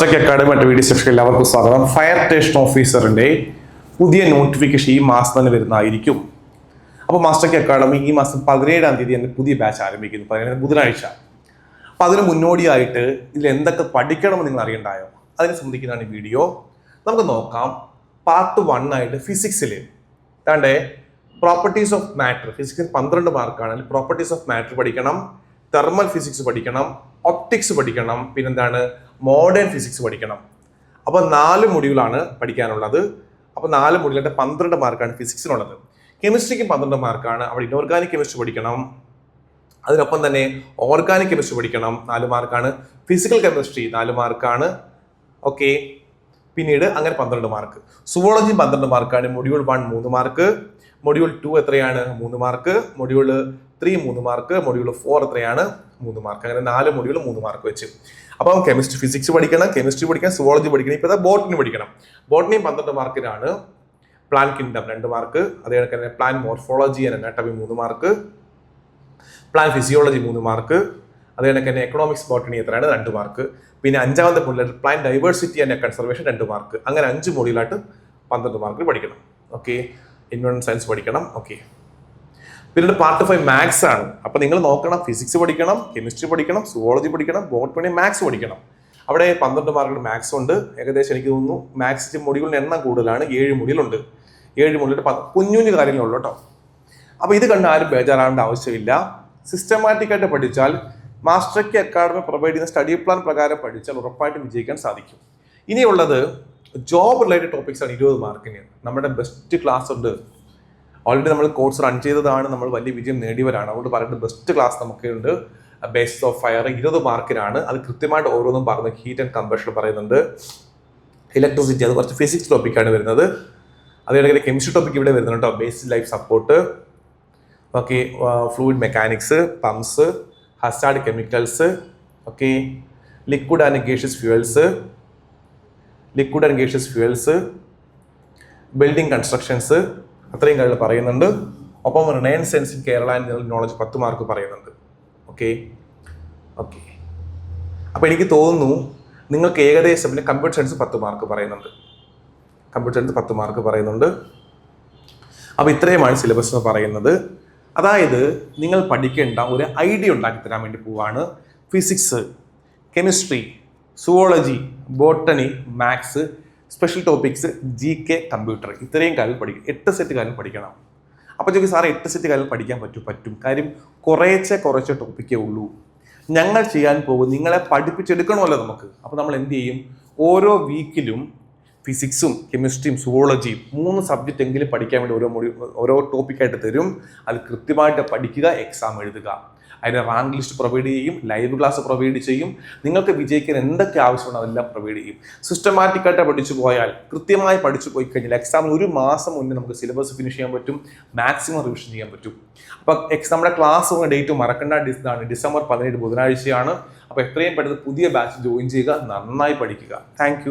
Master academy video സെക്ഷനിൽ എല്ലാവർക്കും സ്വാഗതം. ഫയർ സ്റ്റേഷൻ ഓഫീസറിന്റെ പുതിയ നോട്ടിഫിക്കേഷൻ ഈ മാസം തന്നെ വരുന്നതായിരിക്കും. അപ്പോൾ മാസ്റ്റർ അക്കാഡമി ഈ മാസം പതിനേഴാം തീയതി തന്നെ പുതിയ ബാച്ച് ആരംഭിക്കുന്നു. പതിനേഴ് ബുധനാഴ്ച. അപ്പോൾ അതിന് മുന്നോടിയായിട്ട് ഇതിൽ എന്തൊക്കെ പഠിക്കണമെന്ന് നിങ്ങൾ അറിയണ്ടായോ? അതിനെ സംബന്ധിക്കുന്നതാണ് ഈ വീഡിയോ നമുക്ക് നോക്കാം. പാർട്ട് വൺ ആയിട്ട് ഫിസിക്സിൽ താണ്ടേ പ്രോപ്പർട്ടീസ് ഓഫ് മാറ്റർ ഫിസിക്സിൽ പന്ത്രണ്ട് മാർക്കാണ് പ്രോപ്പർട്ടീസ് ഓഫ് മാറ്റർ പഠിക്കണം. തെർമൽ ഫിസിക്സ് പഠിക്കണം. ഒപ്റ്റിക്സ് പഠിക്കണം. പിന്നെന്താണ്? മോഡേൺ ഫിസിക്സ് പഠിക്കണം. അപ്പോൾ നാല് മൊഡ്യൂളാണ് പഠിക്കാനുള്ളത്. അപ്പോൾ നാല് മൊഡ്യൂളിന്റെ പന്ത്രണ്ട് മാർക്കാണ് ഫിസിക്സിനുള്ളത് കെമിസ്ട്രിക്കും പന്ത്രണ്ട് മാർക്കാണ് അവിടെ ഇനോർഗാനിക് കെമിസ്ട്രി പഠിക്കണം. അതിനൊപ്പം തന്നെ ഓർഗാനിക് കെമിസ്ട്രി പഠിക്കണം. നാല് മാർക്കാണ് ഫിസിക്കൽ കെമിസ്ട്രി നാല് മാർക്കാണ് ഓക്കെ പിന്നീട് അങ്ങനെ പന്ത്രണ്ട് മാർക്ക് സുവോളജി പന്ത്രണ്ട് മാർക്കാണ് മൊഡ്യൂൾ വൺ മൂന്ന് മാർക്ക് മൊഡ്യൂൾ ടു എത്രയാണ്? മൂന്ന് മാർക്ക് മൊഡ്യൂൾ ത്രീ മൂന്ന് മാർക്ക് മൊഡ്യൂൾ ഫോർ എത്രയാണ്? മൂന്ന് മാർക്ക് അങ്ങനെ നാല് മൊഡ്യൂൾ മൂന്ന് മാർക്ക് വെച്ച്. അപ്പം കെമിസ്ട്രി ഫിസിക്സ് പഠിക്കണം കെമിസ്ട്രി പഠിക്കണം സുവോളജി പഠിക്കണം ഇപ്പോൾ ബോട്ടണി പഠിക്കണം. ബോട്ടണി പന്ത്രണ്ട് മാർക്കിനാണ് പ്ലാൻ കിങ്ഡം രണ്ട് മാർക്ക് അതേ കണക്ക് തന്നെ പ്ലാൻ മോർഫോളജി ആൻഡ് അനാട്ടമി മൂന്ന് മാർക്ക് പ്ലാൻ ഫിസിയോളജി മൂന്ന് മാർക്ക് അത് കണക്ക് തന്നെ എക്കണോമിക്സ് ബോട്ടണി എത്രയാണ്? രണ്ട് മാർക്ക് പിന്നെ അഞ്ചാമത്തെ module plant diversity and conservation രണ്ട് മാർക്ക് അങ്ങനെ അഞ്ച് മൊഡ്യൂളായിട്ട് പന്ത്രണ്ട് മാർക്ക് പഠിക്കണം. ഓക്കെ എൻവയോൺമെന്റ് സയൻസ് പഠിക്കണം. ഓക്കെ പിന്നീട് പാർട്ട് ഫൈവ് മാത്സ് ആണ്. അപ്പൊ നിങ്ങൾ നോക്കണം ഫിസിക്സ് പഠിക്കണം കെമിസ്ട്രി പഠിക്കണം സുവോളജി പഠിക്കണം ബോട്ടണി മാത്സ് പഠിക്കണം. അവിടെ പന്ത്രണ്ട് മാർക്കിന് മാത്സ് ഉണ്ട്. ഏകദേശം എനിക്ക് തോന്നുന്നു മാത്സ് മൊഡ്യൂളിന് എണ്ണം കൂടുതലാണ്. ഏഴ് മൊഡ്യൂളുണ്ട് ഏഴ് മൊഡ്യൂൾ കുഞ്ഞു കുഞ്ഞു കാര്യങ്ങളുള്ളൂ കേട്ടോ. അപ്പോൾ ഇത് കണ്ട് ആരും ബേജാറാവേണ്ട ആവശ്യമില്ല. സിസ്റ്റമാറ്റിക്കായിട്ട് പഠിച്ചാൽ മാസ്റ്റർ കെ അക്കാഡമി പ്രൊവൈഡ് ചെയ്യുന്ന സ്റ്റഡി പ്ലാൻ പ്രകാരം പഠിച്ചാൽ ഉറപ്പായിട്ടും വിജയിക്കാൻ സാധിക്കും. ഇനിയുള്ളത് ജോബ് റിലേറ്റഡ് ആണ്. ഇരുപത് മാർക്കിന് നമ്മുടെ ബെസ്റ്റ് ക്ലാസ് ഉണ്ട്. ഓൾറെഡി നമ്മൾ കോഴ്സ് റൺ ചെയ്തതാണ് നമ്മൾ വലിയ വിജയം നേടിയവരാണ്. അതുകൊണ്ട് പറഞ്ഞിട്ട് ബെസ്റ്റ് ക്ലാസ് നമുക്കുണ്ട്. ബേസ് ഓഫ് ഫയർ ഇരുപത് മാർക്കിനാണ് അത് കൃത്യമായിട്ട് ഓരോന്നും പറഞ്ഞു ഹീറ്റ് ആൻഡ് കമ്പഷൻ പറയുന്നുണ്ട്. ഇലക്ട്രിസിറ്റി അത് കുറച്ച് ഫിസിക്സ് ടോപ്പിക്കാണ് വരുന്നത്. അതേപോലെ കെമിസ്ട്രി ടോപ്പിക് ഇവിടെ വരുന്നുണ്ട് കേട്ടോ. Basic life support okay fluid mechanics pumps hazard chemicals okay liquid and gaseous fuels liquid and gaseous fuels building constructions അത്രയും കാര്യങ്ങൾ പറയുന്നുണ്ട്. ഒപ്പം renaissance in Kerala and knowledge പത്ത് മാർക്ക് പറയുന്നുണ്ട്. ഓക്കെ ഓക്കെ അപ്പോൾ എനിക്ക് തോന്നുന്നു നിങ്ങൾക്ക് ഏകദേശം പിന്നെ കമ്പ്യൂട്ടർ സയൻസ് പത്ത് മാർക്ക് പറയുന്നുണ്ട്. കമ്പ്യൂട്ടർ സയൻസ് പത്ത് മാർക്ക് പറയുന്നുണ്ട്. അപ്പോൾ ഇത്രയുമാണ് സിലബസ് എന്ന് പറയുന്നത്. അതായത് നിങ്ങൾ പഠിക്കേണ്ട ഒരു ഐഡിയ ഉണ്ടാക്കി തരാൻ വേണ്ടി പോവാണ്. Physics chemistry zoology botany maths special topics G K computer ഇത്രയും കാര്യം പഠിക്കും എട്ട് സെറ്റ് കാര്യം പഠിക്കണം. അപ്പോൾ ചോദിക്കും സാറേ എട്ട് സെറ്റ് കാര്യം പഠിക്കാൻ പറ്റും പറ്റും. കാര്യം കുറേച്ചെ കുറച്ച് ടോപ്പിക്കേ ഉള്ളൂ. ഞങ്ങൾ ചെയ്യാൻ പോകും നിങ്ങളെ പഠിപ്പിച്ചെടുക്കണമല്ലോ നമുക്ക്. അപ്പോൾ നമ്മൾ എന്ത് ചെയ്യും? ഓരോ വീക്കിലും ഫിസിക്സും കെമിസ്ട്രിയും സുവോളജിയും മൂന്ന് സബ്ജക്റ്റ് എങ്കിലും പഠിക്കാൻ വേണ്ടി ഓരോ മൊഴി ഓരോ ടോപ്പിക്കായിട്ട് തരും. അത് കൃത്യമായിട്ട് പഠിക്കുക എക്സാം എഴുതുക. അതിന് റാങ്ക് ലിസ്റ്റ് പ്രൊവൈഡ് ചെയ്യും ലൈവ് ക്ലാസ് പ്രൊവൈഡ് ചെയ്യും. നിങ്ങൾക്ക് വിജയിക്കാൻ എന്തൊക്കെ ആവശ്യമുണ്ടോ അതെല്ലാം പ്രൊവൈഡ് ചെയ്യും. സിസ്റ്റമാറ്റിക്കായിട്ട് പഠിച്ചു പോയാൽ കൃത്യമായി പഠിച്ചു പോയി കഴിഞ്ഞാൽ എക്സാമിന് ഒരു മാസം മുന്നേ നമുക്ക് സിലബസ് ഫിനിഷ് ചെയ്യാൻ പറ്റും മാക്സിമം റിവിഷൻ ചെയ്യാൻ പറ്റും. അപ്പോൾ എക്സ് നമ്മുടെ ക്ലാസ് ഡേറ്റ് മറക്കേണ്ട ഡിസ് ഡിസംബർ പതിനേഴ് ബുധനാഴ്ചയാണ്. അപ്പോൾ എത്രയും പെട്ടെന്ന് പുതിയ ബാച്ച് ജോയിൻ ചെയ്യുക നന്നായി പഠിക്കുക. താങ്ക്